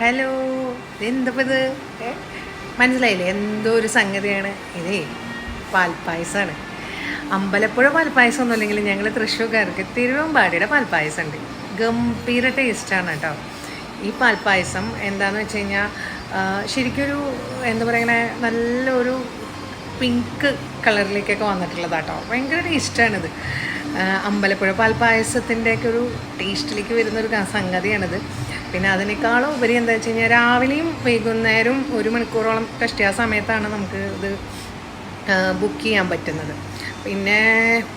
Hello എന്തപ്പോൾ ഇത്? മനസ്സിലായില്ലേ? എന്തോ ഒരു സംഗതിയാണ്? ഇതേ പാൽപ്പായസമാണ് അമ്പലപ്പുഴ പാൽപ്പായസം ഒന്നും അല്ലെങ്കിൽ ഞങ്ങൾ തൃശ്ശൂർക്കാർക്ക് തിരുവമ്പാടിയുടെ പാൽപ്പായസം ഉണ്ട് ഗംഭീര ടേസ്റ്റാണ് കേട്ടോ. ഈ പാൽപ്പായസം എന്താണെന്ന് വെച്ച് കഴിഞ്ഞാൽ ശരിക്കൊരു എന്താ പറയുക നല്ലൊരു പിങ്ക് കളറിലേക്കൊക്കെ വന്നിട്ടുള്ളതാട്ടോ. ഭയങ്കര ടേസ്റ്റാണിത് അമ്പലപ്പുഴ പാൽപ്പായസത്തിന്റെയൊക്കെ ഒരു ടേസ്റ്റിലേക്ക് വരുന്നൊരു സംഗതിയാണിത്. പിന്നെ അതിനേക്കാളും ഉപരി എന്താ വെച്ച് കഴിഞ്ഞാൽ രാവിലെയും വൈകുന്നേരവും ഒരു മണിക്കൂറോളം കഷ്ടിയ സമയത്താണ് നമുക്ക് ഇത് ബുക്ക് ചെയ്യാൻ പറ്റുന്നത്. പിന്നെ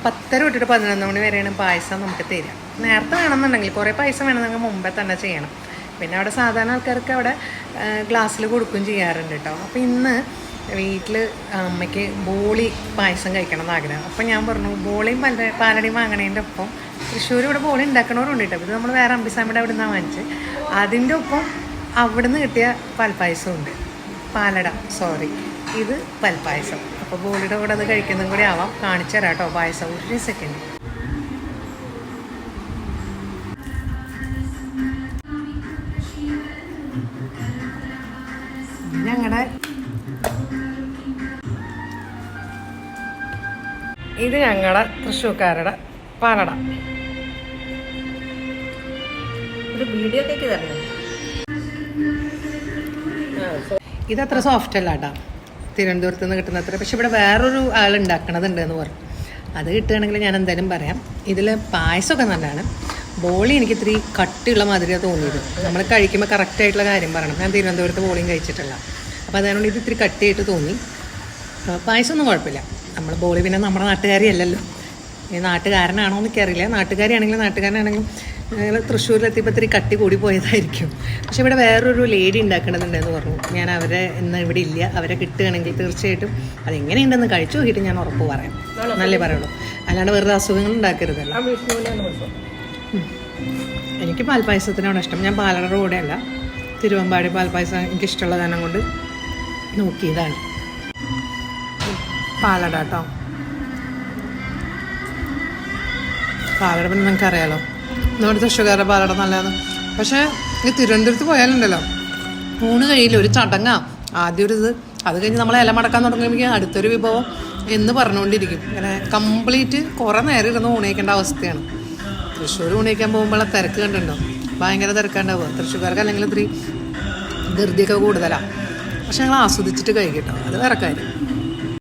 പത്തര തൊട്ടിട്ട് പതിനൊന്ന് മണി വരെയാണ് പായസം നമുക്ക് തരിക. നേരത്തെ വേണമെന്നുണ്ടെങ്കിൽ കുറേ പായസം വേണമെന്നുണ്ടെങ്കിൽ മുമ്പേ തന്നെ ചെയ്യണം. പിന്നെ അവിടെ സാധാരണ ആൾക്കാർക്ക് അവിടെ ഗ്ലാസ്സിൽ കൊടുക്കുകയും ചെയ്യാറുണ്ട് കേട്ടോ അപ്പോൾ ഇന്ന് വീട്ടിൽ അമ്മയ്ക്ക് ബോളി പായസം കഴിക്കണം എന്ന് ആഗ്രഹം. അപ്പം ഞാൻ പറഞ്ഞു ബോളിയും പല പാലടിയും വാങ്ങണതിന്റെ ഒപ്പം തൃശ്ശൂർ ഇവിടെ ബോളി ഉണ്ടാക്കണവരുണ്ട് കേട്ടോ. ഇത് നമ്മൾ വേറെ അമ്പിസാമിയുടെ അവിടെ നിന്നാണ് വാങ്ങിച്ചത് അതിന്റെ ഒപ്പം അവിടെ നിന്ന് കിട്ടിയ പാൽപ്പായസം ഉണ്ട് പാലട സോറി ഇത് പാൽപ്പായസം. അപ്പോൾ ബോളിയുടെ കൂടെ അത് കഴിക്കുന്നതും കൂടി ആവാം. കാണിച്ചു തരാം കേട്ടോ പായസം. ഒരു സെക്കൻഡ് ഞങ്ങളുടെ ഇത് ഞങ്ങളുടെ തൃശ്ശൂർക്കാരുടെ പാലട. ഒരു വീഡിയോ ഒക്കെ തരണം. ഇതത്ര സോഫ്റ്റ് അല്ല കേട്ടോ തിരുവനന്തപുരത്ത് നിന്ന് കിട്ടുന്ന അത്ര. പക്ഷെ ഇവിടെ വേറൊരു ആൾ ഉണ്ടാക്കണതുണ്ട് എന്ന് പറഞ്ഞു. അത് കിട്ടുകയാണെങ്കിൽ ഞാൻ എന്തായാലും പറയാം. ഇതിൽ പായസമൊക്കെ നല്ലതാണ്. ബോളി എനിക്ക് ഇത്തിരി കട്ടിയുള്ള മാതിരിയാണ് തോന്നിയത്. നമ്മൾ കഴിക്കുമ്പോൾ കറക്റ്റായിട്ടുള്ള കാര്യം പറയണം. ഞാൻ തിരുവനന്തപുരത്ത് ബോളിയും കഴിച്ചിട്ടില്ല. അപ്പോൾ അതുകൊണ്ട് ഇത് ഇത്തിരി കട്ടിയായിട്ട് തോന്നി. പായസമൊന്നും കുഴപ്പമില്ല. നമ്മൾ ബോളി പിന്നെ നമ്മുടെ നാട്ടുകാരിയല്ലല്ലോ. ഈ നാട്ടുകാരനാണോ എനിക്കറിയില്ല നാട്ടുകാരിയാണെങ്കിലും നാട്ടുകാരനാണെങ്കിലും ഞങ്ങൾ തൃശ്ശൂരിലെത്തിയപ്പോൾ ഇത്തിരി കട്ടി കൂടി പോയതായിരിക്കും. പക്ഷെ ഇവിടെ വേറൊരു ലേഡി ഉണ്ടാക്കണമെന്നുണ്ടെന്ന് പറഞ്ഞു. ഞാൻ അവരെ ഇന്ന് ഇവിടെ ഇല്ല. അവരെ കിട്ടുകയാണെങ്കിൽ തീർച്ചയായിട്ടും അതെങ്ങനെയുണ്ടെന്ന് കഴിച്ചു നോക്കിയിട്ട് ഞാൻ ഉറപ്പ് പറയാം. നല്ലേ പറയുള്ളൂ. അല്ലാണ്ട് വെറുതെ അസുഖങ്ങൾ ഉണ്ടാക്കരുതല്ലോ. എനിക്ക് പാൽപ്പായസത്തിനാണ് ഇഷ്ടം. ഞാൻ പാലടയുടെ കൂടെയല്ല. തിരുവമ്പാടി പാൽപ്പായസം എനിക്ക് ഇഷ്ടമുള്ള കാരണം കൊണ്ട് നോക്കിയതാണ്. പാലട കേട്ടോ പാലട പിന്നെ നിങ്ങൾക്ക് അറിയാലോ നമ്മുടെ തൃശ്ശൂർക്കാരുടെ പാലട നല്ലതാണ്. പക്ഷേ ഈ തിരുവനന്തപുരത്ത് പോയാലുണ്ടല്ലോ. ഊണ് കഴിയില്ല ഒരു ചടങ്ങാ. ആദ്യം ഒരു ഇത്. അത് കഴിഞ്ഞ് നമ്മൾ ഇല മടക്കാൻ തുടങ്ങുമ്പോൾ അടുത്തൊരു വിഭവം എന്ന് പറഞ്ഞുകൊണ്ടിരിക്കും. ഇങ്ങനെ കംപ്ലീറ്റ് കുറേ നേരം ഇരുന്ന് ഊണയിക്കേണ്ട അവസ്ഥയാണ്. തൃശ്ശൂർ ഊണയിക്കാൻ പോകുമ്പോൾ തിരക്ക് കണ്ടുണ്ടോ ഭയങ്കര തിരക്കുണ്ടാവുക തൃശ്ശൂർക്കാർക്ക് അല്ലെങ്കിൽ ഇത്തിരി ധൃതിയൊക്കെ കൂടുതലാണ് പക്ഷെ ഞങ്ങൾ ആസ്വദിച്ചിട്ട് കഴിക്കട്ടോ. അത് വേറെ കാര്യം.